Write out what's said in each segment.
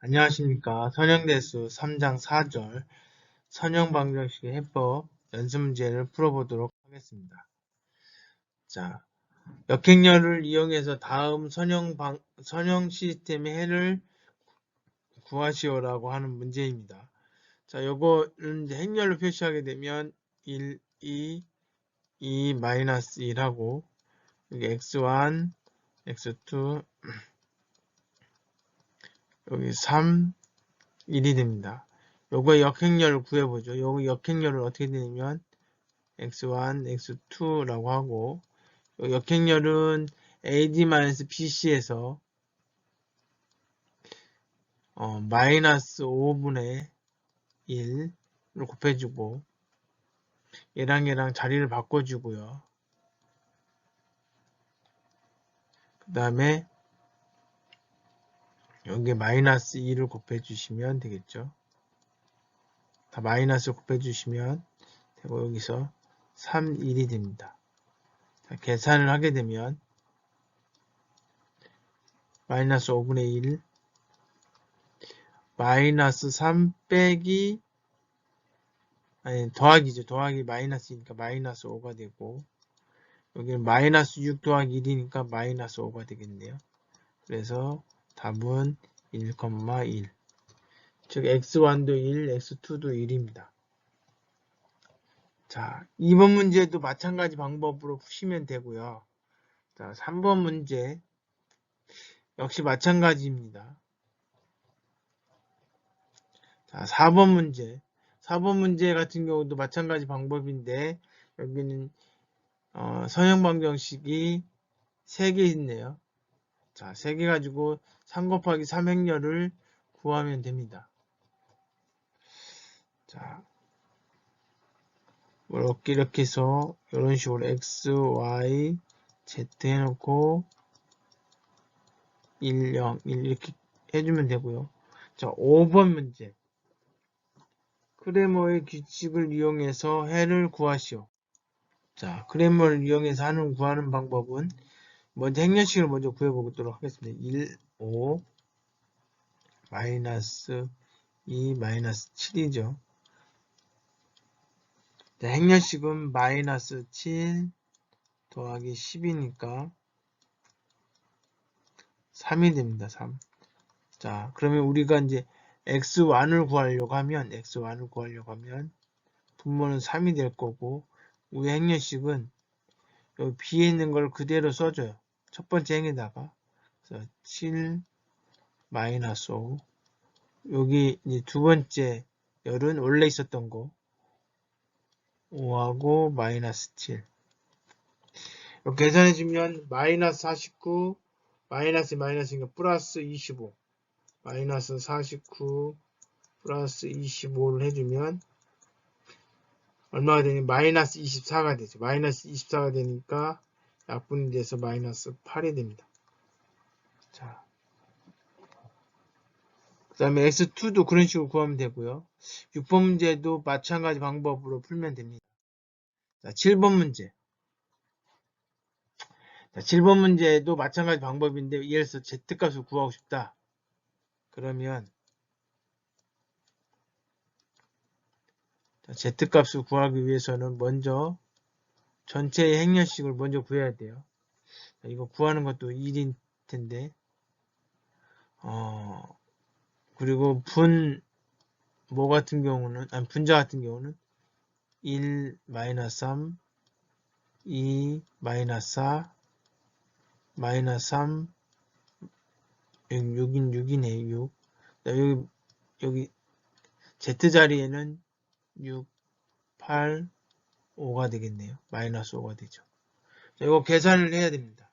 안녕하십니까. 선형대수 3장 4절 선형방정식의 해법 연습 문제를 풀어보도록 하겠습니다. 자, 역행렬을 이용해서 다음 선형, 방, 선형 시스템의 해를 구하시오라고 하는 문제입니다. 자, 요거는 행렬로 표시하게 되면 1, 2, 2, 마이너스 1하고 여기 x1, x2, 여기 3, 1이 됩니다. 요거 역행렬을 구해보죠. 요거 역행렬을 어떻게 되냐면 x1, x2라고 하고 역행렬은 AD-BC에서 어, 마이너스 5분의 1을 곱해주고 얘랑 얘랑 자리를 바꿔주고요. 그 다음에 여기 마이너스 2를 곱해 주시면 되겠죠. 다 마이너스 곱해 주시면 되고 여기서 3, 1이 됩니다. 자, 계산을 하게 되면 마이너스 5분의 1 마이너스 3 빼기 아니 더하기죠. 더하기 마이너스니까 마이너스 5가 되고 여기는 마이너스 6 더하기 1이니까 마이너스 5가 되겠네요. 그래서 답은 1,1. 즉 x1도 1, x2도 1입니다. 자, 2번 문제도 마찬가지 방법으로 푸시면 되고요. 자, 3번 문제 역시 마찬가지입니다. 자, 4번 문제. 4번 문제 같은 경우도 마찬가지 방법인데 여기는 어, 선형방정식이 3개 있네요. 자, 3개 가지고 3 곱하기 3행렬을 구하면 됩니다. 자, 이렇게 이렇게 해서 이런 식으로 x, y, z 해놓고 1, 0, 1 이렇게 해주면 되고요. 자, 5번 문제. 크레머의 규칙을 이용해서 해를 구하시오. 자, 크레머를 이용해서 하는 구하는 방법은 먼저 행렬식을 먼저 구해보도록 하겠습니다. 1, 5, 마이너스 2, 마이너스 7이죠. 자, 행렬식은 마이너스 7 더하기 10이니까 3이 됩니다. 3. 자, 그러면 우리가 이제 x1을 구하려고 하면 x1을 구하려고 하면 분모는 3이 될 거고 우리 행렬식은 여기 B에 있는 걸 그대로 써줘요. 첫 번째 행에다가 7 마이너스 5 여기 이제 두 번째 열은 원래 있었던 거. 5하고 마이너스 7 이렇게 계산해 주면 마이너스 49 마이너스 마이너스니까 플러스 25 마이너스 49 플러스 25를 해주면 얼마가 되니? 마이너스 24가 되죠. 마이너스 24가 되니까 약분이 돼서 마이너스 8이 됩니다. 자, 그 다음에 x2도 그런 식으로 구하면 되고요. 6번 문제도 마찬가지 방법으로 풀면 됩니다. 자, 7번 문제. 자, 7번 문제도 마찬가지 방법인데 예를 들어서 z값을 구하고 싶다. 그러면 자, z값을 구하기 위해서는 먼저 전체의 행렬식을 먼저 구해야 돼요. 이거 구하는 것도 1인 텐데 어 그리고 분 뭐 같은 경우는 아니 분자 같은 경우는 1 마이너스 3 2 마이너스 4 마이너스 3 여기 6인 6이네 6 여기 여기 z 자리에는 6 8 5가 되겠네요. 마이너스 5가 되죠. 자, 이거 계산을 해야 됩니다.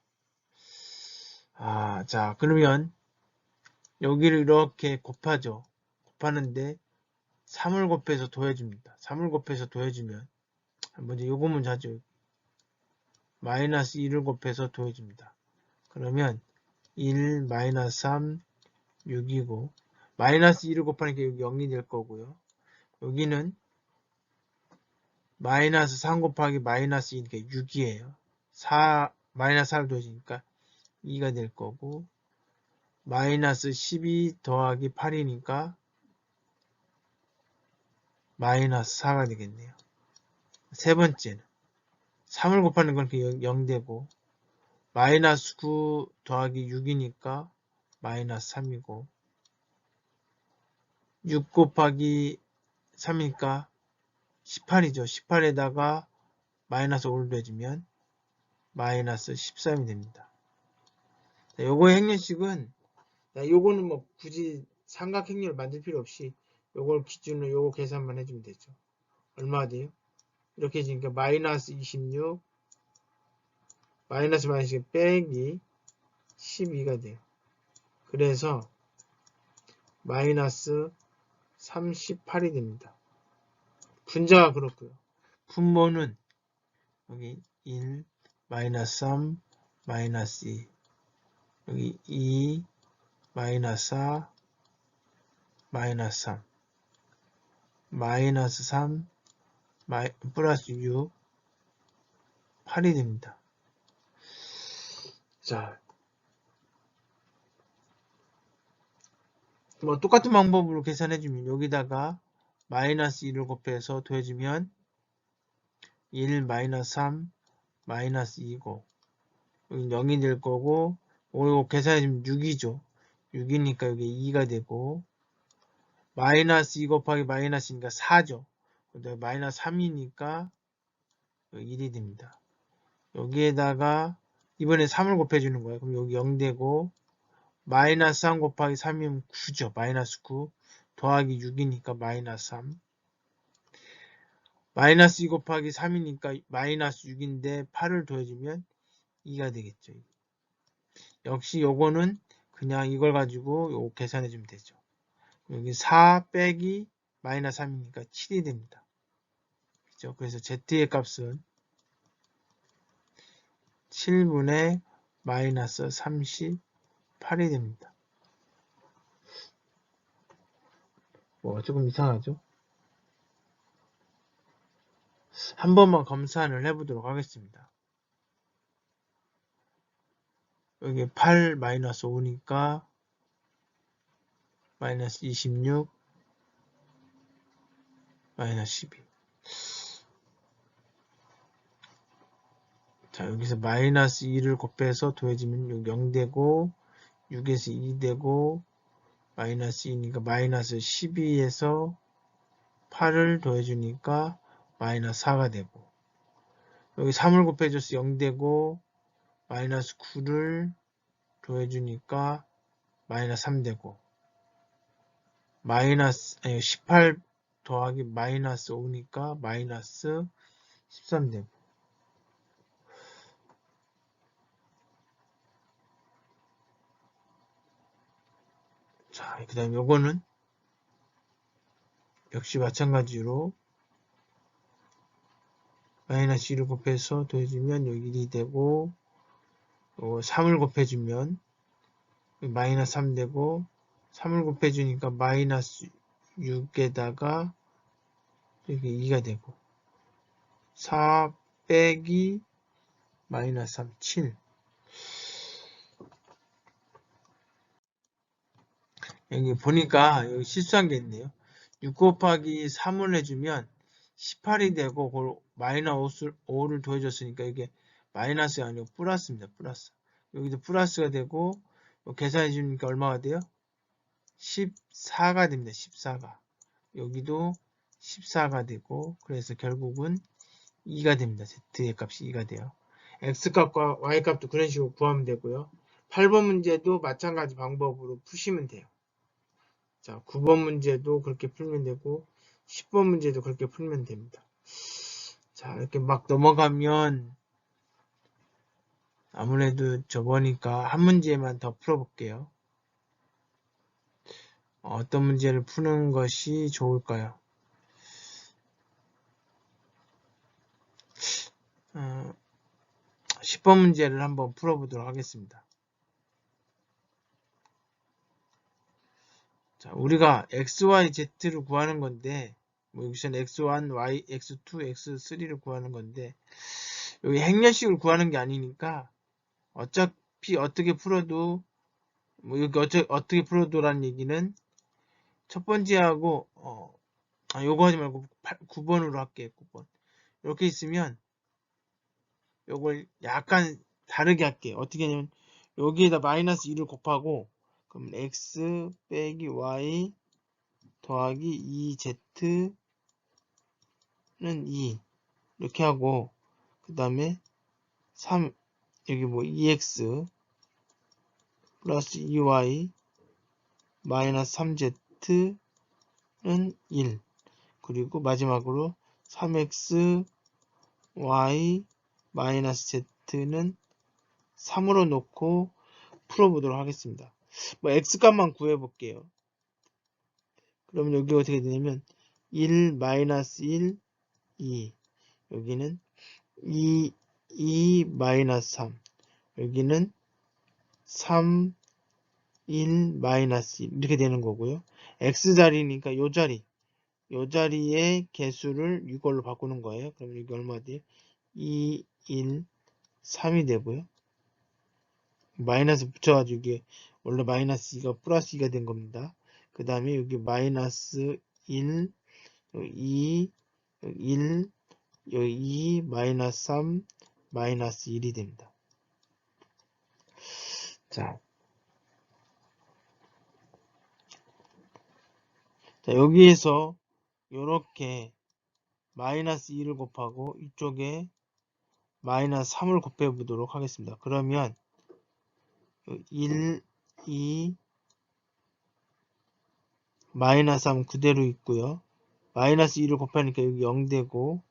아, 자, 그러면 여기를 이렇게 곱하죠. 곱하는데 3을 곱해서 더해줍니다. 3을 곱해서 더해주면 먼저 요거 문제 하죠. 마이너스 1을 곱해서 더해줍니다. 그러면 1 마이너스 3 6이고 마이너스 1을 곱하니까 여기 0이 될 거고요. 여기는 마이너스 3 곱하기 마이너스 2니까 6이에요. 4, 마이너스 4를 더해주니까 2가 될 거고 마이너스 12 더하기 8이니까 마이너스 4가 되겠네요. 세 번째는 3을 곱하는 건 0되고 마이너스 9 더하기 6이니까 마이너스 3이고 6 곱하기 3이니까 18이죠. 18에다가 마이너스 5를 더해주면 마이너스 13이 됩니다. 요거의 행렬식은 요거는 뭐 굳이 삼각행렬을 만들 필요 없이 요걸 기준으로 요거 계산만 해주면 되죠. 얼마가 돼요? 이렇게 해주니까 마이너스 26 마이너스 마이너스 빼기 12가 돼요. 그래서 마이너스 38이 됩니다. 분자가 그렇고요. 분모는 여기 1, 마이너스 3, 마이너스 2 여기 2, 마이너스 4, 마이너스 3 마이너스 3, 마이, 플러스 6, 8이 됩니다. 자, 뭐 똑같은 방법으로 계산해주면 여기다가 마이너스 1을 곱해서 더해주면 1 마이너스 3 마이너스 2고 여기 0이 될 거고 이거 계산해주면 6이죠. 6이니까 여기 2가 되고 마이너스 2 곱하기 마이너스니까 4죠. 근데 마이너스 3이니까 1이 됩니다. 여기에다가 이번에 3을 곱해주는 거예요. 그럼 여기 0 되고 마이너스 3 곱하기 3이면 9죠. 마이너스 9 더하기 6이니까 마이너스 3 마이너스 2 곱하기 3이니까 마이너스 6인데 8을 더해주면 2가 되겠죠. 역시 요거는 그냥 이걸 가지고 요거 계산해 주면 되죠. 여기 4 빼기 마이너스 3이니까 7이 됩니다. 그죠? 그래서 z의 값은 7분의 마이너스 38이 됩니다. 뭐 조금 이상하죠? 한 번만 검사를 해보도록 하겠습니다. 여기 8 마이너스 5니까 마이너스 26 마이너스 12 자, 여기서 마이너스 2를 곱해서 더해지면 6 0되고 6에서 2 되고 마이너스 2니까 마이너스 12에서 8을 더해주니까 마이너스 4가 되고. 여기 3을 곱해줘서 0 되고 마이너스 9를 더해주니까 마이너스 3 되고 마이너스 아니 18 더하기 마이너스 5니까 마이너스 13 되고. 자, 그 다음 요거는 역시 마찬가지로 마이너스 1을 곱해서 더해주면 여기 1이 되고 3을 곱해주면 마이너스 3 되고 3을 곱해주니까 마이너스 6에다가 여기 2가 되고 4 빼기 마이너스 3, 7 여기 보니까 여기 실수한 게 있네요. 6 곱하기 3을 해주면 18이 되고 마이너스 5를 더해줬으니까 이게 마이너스가 아니고 플러스입니다. 플러스. 여기도 플러스가 되고 계산해 주니까 얼마가 돼요? 14가 됩니다. 14가. 여기도 14가 되고 그래서 결국은 2가 됩니다. Z의 값이 2가 돼요. X값과 Y값도 그런 식으로 구하면 되고요. 8번 문제도 마찬가지 방법으로 푸시면 돼요. 자, 9번 문제도 그렇게 풀면 되고 10번 문제도 그렇게 풀면 됩니다. 자, 이렇게 막 넘어가면 아무래도 저번이니까 한 문제만 더 풀어볼게요. 어떤 문제를 푸는 것이 좋을까요? 어, 10번 문제를 한번 풀어보도록 하겠습니다. 자, 우리가 x, y, z를 구하는 건데 뭐 여기서는 x1, y, x2, x3를 구하는 건데 여기 행렬식을 구하는 게 아니니까 어차피 어떻게 풀어도 뭐 여기 어째, 어떻게 풀어도라는 얘기는 첫 번째하고 어, 아, 요거 하지 말고 8, 9번으로 할게요. 9번. 이렇게 있으면 요걸 약간 다르게 할게요. 어떻게 하냐면 여기에다 마이너스 2를 곱하고 그럼 x 빼기 y 더하기 2z는 2 이렇게 하고 그 다음에 3 여기 뭐 2x 플러스 2y 마이너스 3z는 1 그리고 마지막으로 3x y 마이너스 z는 3으로 놓고 풀어보도록 하겠습니다. 뭐 x값만 구해볼게요. 그러면 여기 어떻게 되냐면 1 마이너스 1 2 여기는 2 2 마이너스 3 여기는 3 1 마이너스 1 이렇게 되는 거고요. x자리니까 요 자리 요 자리의 개수를 이걸로 바꾸는 거예요. 그럼 이게 얼마 돼요? 2 1 3이 되고요. 마이너스 붙여가지고 이게 원래 마이너스 2가 플러스 2가 된 겁니다. 그 다음에 여기 마이너스 1, 2, 1, 여기 2, 마이너스 3, 마이너스 1이 됩니다. 자, 자 여기에서 이렇게 마이너스 2를 곱하고 이쪽에 마이너스 3을 곱해 보도록 하겠습니다. 그러면 1, 2, 마이너스 3 그대로 있고요. 마이너스 2를 곱하니까 여기 0 되고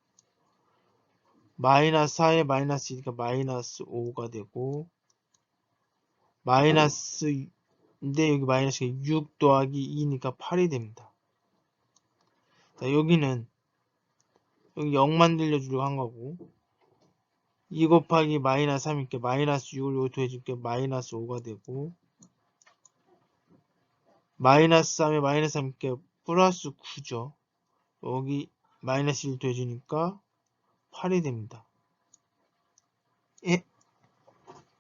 마이너스 4에 마이너스 2니까 마이너스 5가 되고 마이너스 인데 여기 마이너스가 6 더하기 2니까 8이 됩니다. 자 여기는 여기 0 만들려주려고 한 거고 2 곱하기 마이너스 3이니까 마이너스 6을 여기 더해줄게 마이너스 5가 되고 마이너스 3에 마이너스 3이니까 플러스 9죠. 여기 마이너스 1 더해주니까 8이 됩니다. 예?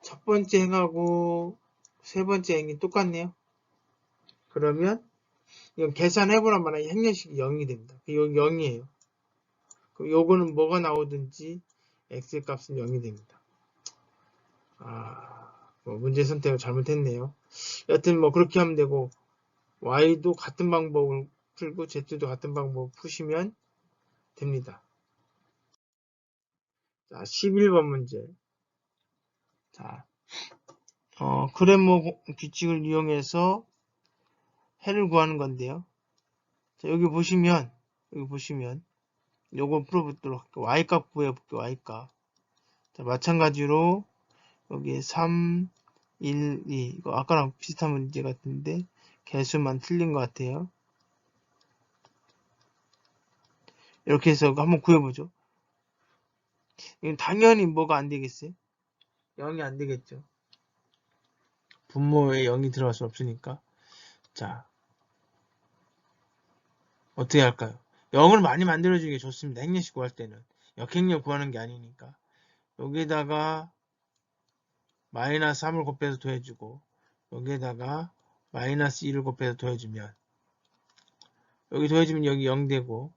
첫 번째 행하고 세 번째 행이 똑같네요. 그러면 이건 계산해보란 말이야. 행렬식이 0이 됩니다. 여기 0이에요. 그럼 요거는 뭐가 나오든지 x 의 값은 0이 됩니다. 아, 뭐 문제 선택을 잘못했네요. 여튼 뭐 그렇게 하면 되고 y도 같은 방법을 풀고 z도 같은 방법을 푸시면 됩니다. 자, 11번 문제. 자, 어, 크레모 규칙을 이용해서 해를 구하는 건데요. 자, 여기 보시면, 여기 보시면, 요걸 풀어보도록 할게요. y값 구해볼게요, y값. 자, 마찬가지로, 여기 3, 1, 2. 이거 아까랑 비슷한 문제 같은데, 개수만 틀린 것 같아요. 이렇게 해서 한번 구해보죠. 당연히 뭐가 안 되겠어요? 0이 안 되겠죠. 분모에 0이 들어갈 수 없으니까. 자, 어떻게 할까요? 0을 많이 만들어주는 게 좋습니다. 행렬식 구할 때는. 역행렬 구하는 게 아니니까. 여기에다가 마이너스 3을 곱해서 더해주고 여기에다가 마이너스 2를 곱해서 더해주면 여기 더해주면 여기 0 되고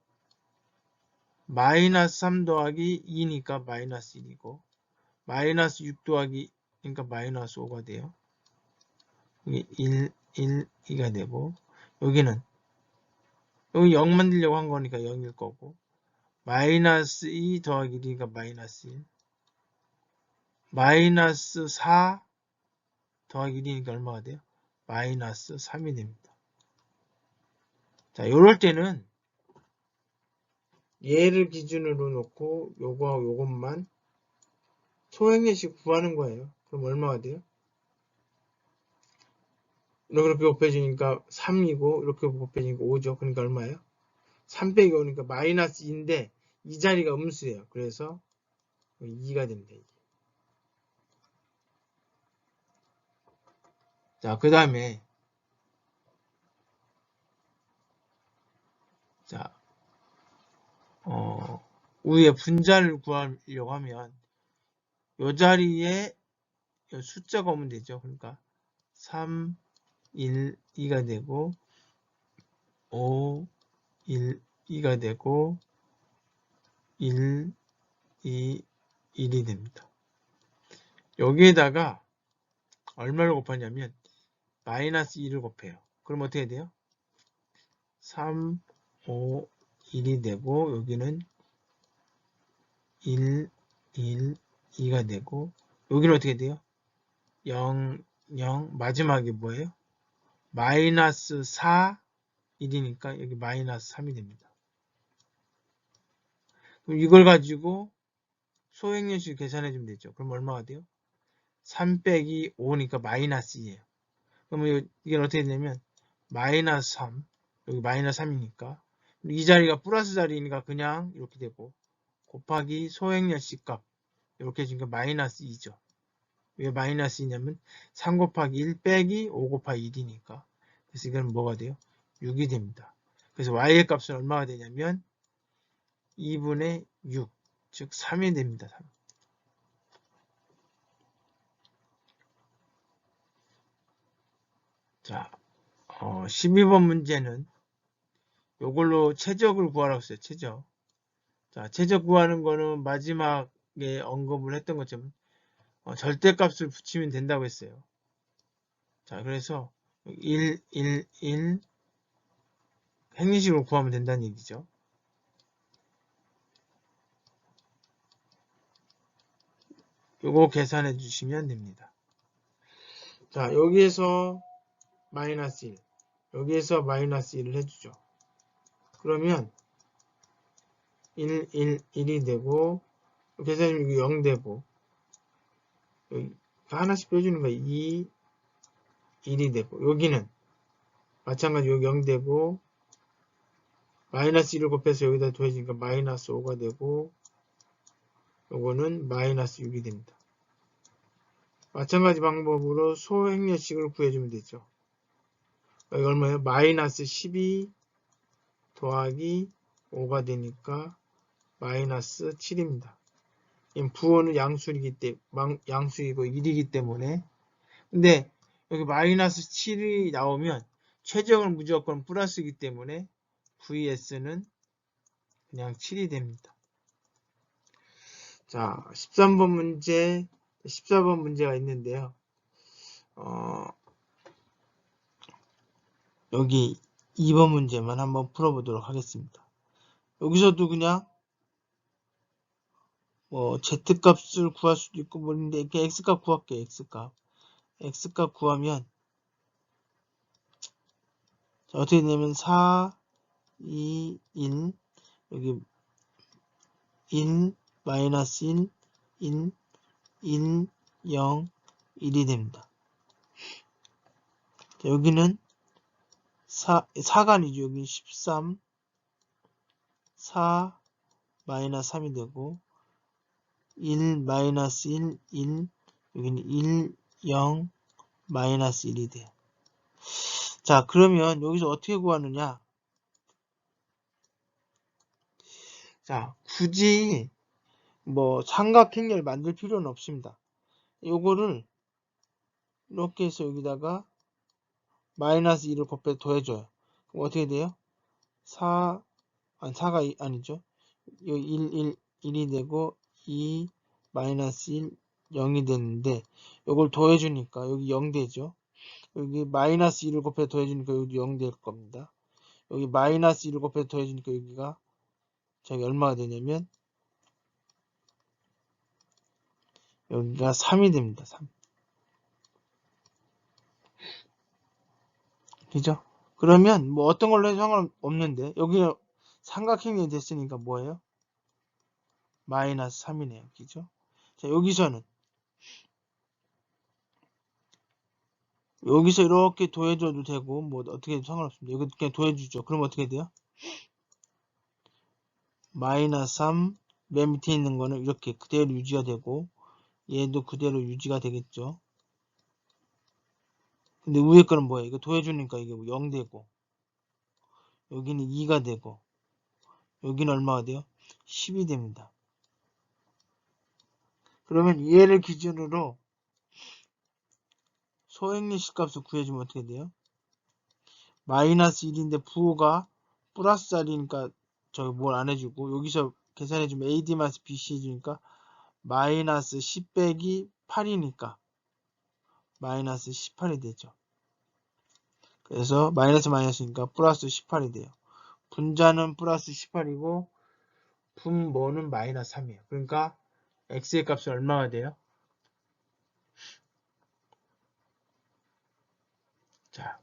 마이너스 3 더하기 2니까 마이너스 1이고 마이너스 6 더하기 그러니까 마이너스 5가 돼요. 여기 1, 1, 2가 되고 여기는 여기 0 만들려고 한 거니까 0일 거고 마이너스 2 더하기 1이니까 마이너스 1 마이너스 4 더하기 1이니까 얼마가 돼요? 마이너스 3이 됩니다. 자, 이럴 때는 얘를 기준으로 놓고 요거하고 요것만 소행례식 구하는 거예요. 그럼 얼마가 돼요? 이렇게 곱해지니까 3이고 이렇게 곱해지니까 5죠. 그러니까 얼마예요? 3 빼기 오니까 마이너스 2인데 이 자리가 음수예요. 그래서 2가 됩니다. 자, 그 다음에 자, 어, 우의 분자를 구하려고 하면 이 자리에 숫자가 오면 되죠. 그러니까 3, 1, 2가 되고 5, 1, 2가 되고 1, 2, 1이 됩니다. 여기에다가 얼마를 곱하냐면 마이너스 2를 곱해요. 그럼 어떻게 돼요? 3, 5, 1이 되고 여기는 1, 1, 2가 되고 여기는 어떻게 돼요? 0, 0 마지막에 뭐예요? 마이너스 4, 1이니까 여기 마이너스 3이 됩니다. 그럼 이걸 가지고 소행연식 계산해 주면 되죠. 그럼 얼마가 돼요? 3 빼기 5니까 마이너스 2예요. 그러면 이게 어떻게 되냐면 마이너스 3 여기 마이너스 3이니까 이 자리가 플러스 자리니까 그냥 이렇게 되고 곱하기 소행연식 값 이렇게 해주니까 마이너스 2죠. 왜 마이너스 2냐면 3 곱하기 1 빼기 5 곱하기 1이니까 그래서 이건 뭐가 돼요? 6이 됩니다. 그래서 y의 값은 얼마가 되냐면 2분의 6, 즉 3이 됩니다. 3. 자, 어, 12번 문제는 이걸로 최적을 구하라고 했어요. 최적. 자, 최적 구하는 거는 마지막에 언급을 했던 것처럼 어, 절대값을 붙이면 된다고 했어요. 자, 그래서 1, 1, 1 행리식으로 구하면 된다는 얘기죠. 요거 계산해 주시면 됩니다. 자, 여기에서 마이너스 1, 여기에서 마이너스 1을 해주죠. 그러면 1, 1, 1이 되고 계산이 0 되고 여기 하나씩 빼주는 거야. 2, 1이 되고 여기는 마찬가지로 여기 0 되고 마이너스 1을 곱해서 여기다 더해지니까 마이너스 5가 되고 요거는 마이너스 6이 됩니다. 마찬가지 방법으로 소행렬식을 구해주면 되죠. 여기 얼마예요? 마이너스 12 더하기 5가 되니까 마이너스 7입니다. 부호는 양수이기 때문에 양수이고 1이기 때문에 근데 여기 마이너스 7이 나오면 최적은 무조건 플러스이기 때문에 vs는 그냥 7이 됩니다. 자, 13번 문제, 14번 문제가 있는데요. 어, 여기 2번 문제만 한번 풀어보도록 하겠습니다. 여기서도 그냥 뭐 z값을 구할 수도 있고 뭐인데 이렇게 x값 구할게요. x값. x값 구하면 자, 어떻게 되냐면 4, 2, 1 여기 1 마이너스 1 1 1 0 1이 됩니다. 자, 여기는 4, 4간이죠. 여기 13 4 마이너스 3이 되고 1 마이너스 1 1 여기는 1 0 마이너스 1이 돼요. 자 그러면 여기서 어떻게 구하느냐 자 굳이 뭐 삼각형을 만들 필요는 없습니다. 요거를 이렇게 해서 여기다가 마이너스 2를 곱해 더해줘요. 그럼 어떻게 돼요? 4, 아니 4가 아니죠. 여기 1, 1, 1이 되고 2, 마이너스 1, 0이 되는데 이걸 더해주니까 여기 0 되죠. 여기 마이너스 2를 곱해 더해주니까 여기 0 될 겁니다. 여기 마이너스 2를 곱해 더해주니까 여기가 저기 얼마가 되냐면 여기가 3이 됩니다. 3. 그죠? 그러면 뭐 어떤 걸로 해도 상관없는데 여기 삼각형이 됐으니까 뭐예요? 마이너스 3이네요. 그죠? 자 여기서는 여기서 이렇게 더해줘도 되고 뭐 어떻게 해도 상관없습니다. 여기 그냥 더해주죠. 그럼 어떻게 돼요? 마이너스 3, 맨 밑에 있는 거는 이렇게 그대로 유지가 되고 얘도 그대로 유지가 되겠죠. 근데 위에 거는 뭐예요? 이거 더해주니까 이게 0 되고 여기는 2가 되고 여기는 얼마가 돼요? 10이 됩니다. 그러면 얘를 기준으로 소행리식 값을 구해주면 어떻게 돼요? 마이너스 1인데 부호가 플러스 자리니까 저기 뭘 안 해주고 여기서 계산해주면 AD 마이너스 BC 해주니까 마이너스 10 빼기 8이니까 마이너스 18이 되죠. 그래서 마이너스 마이너스니까 플러스 18이 돼요. 분자는 플러스 18이고 분모는 마이너스 3이에요. 그러니까 x의 값이 얼마가 돼요? 자,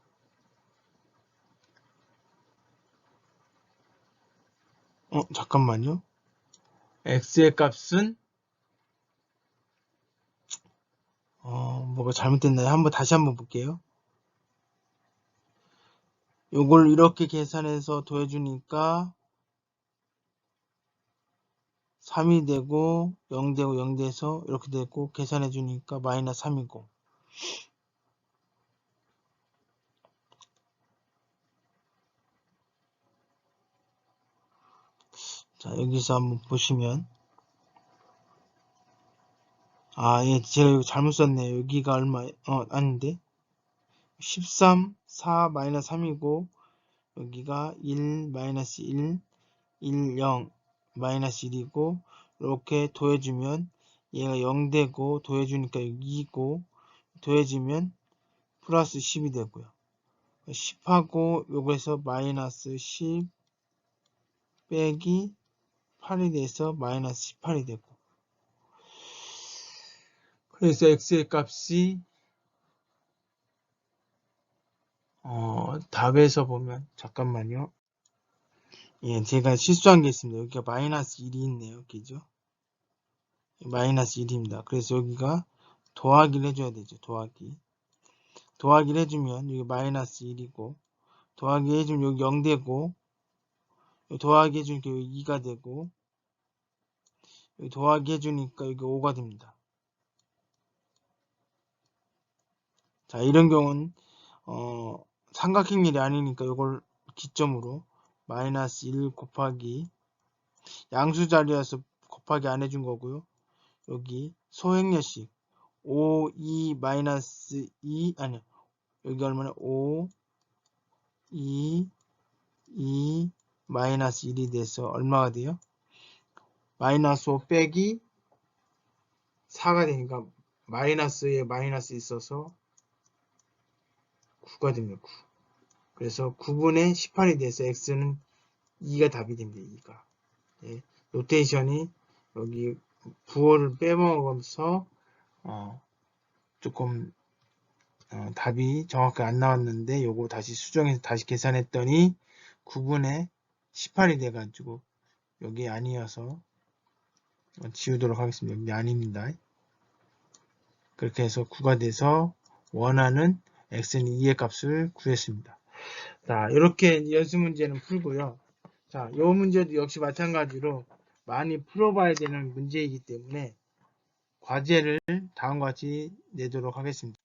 어 잠깐만요. x의 값은 어 뭐가 잘못됐나요? 한번 다시 한번 볼게요. 요걸 이렇게 계산해서 더해주니까 3이 되고 0 되고 0 돼서 이렇게 되고 계산해 주니까 마이너스 3이고. 자 여기서 한번 보시면. 아예 제가 이거 잘못 썼네요. 여기가 얼마 어 아닌데? 13 4 마이너스 3이고 여기가 1 마이너스 1 1 0 마이너스 1이고 이렇게 더해주면 얘가 0 되고 더해주니까 2고 더해지면 플러스 10이 되고요. 10하고 요거에서 마이너스 10 빼기 8이 돼서 마이너스 18이 되고 그래서 x의 값이 어, 답에서 보면 잠깐만요. 예, 제가 실수한 게 있습니다. 여기가 마이너스 1이 있네요. 그죠? 마이너스 1입니다. 그래서 여기가 더하기를 해줘야 되죠. 더하기. 더하기를 해주면 여기 마이너스 1이고 더하기 해주면 여기 0 되고 더하기 해주니까 여기 2가 되고 여기 더하기 해주니까 여기 5가 됩니다. 자 이런 경우는 어, 삼각형일이 아니니까 이걸 기점으로 마이너스 1 곱하기 양수 자리에서 곱하기 안 해준 거고요. 여기 소행렬식 5, 2, 마이너스 2 아니요. 여기 얼마나 5, 2, 2, 마이너스 1이 돼서 얼마가 돼요? 마이너스 5 빼기 4가 되니까 마이너스에 마이너스 있어서 9가 됩니다. 9. 그래서 9분의 18이 돼서 x는 2가 답이 됩니다. 2가. 예, 노테이션이 여기 부호를 빼먹어서 어, 조금 어, 답이 정확하게 안 나왔는데 요거 다시 수정해서 다시 계산했더니 9분의 18이 돼가지고 여기 아니어서 지우도록 하겠습니다. 여기 아닙니다. 그렇게 해서 9가 돼서 원하는 x는 2의 값을 구했습니다. 자, 이렇게 연습 문제는 풀고요. 자, 이 문제도 역시 마찬가지로 많이 풀어봐야 되는 문제이기 때문에 과제를 다음과 같이 내도록 하겠습니다.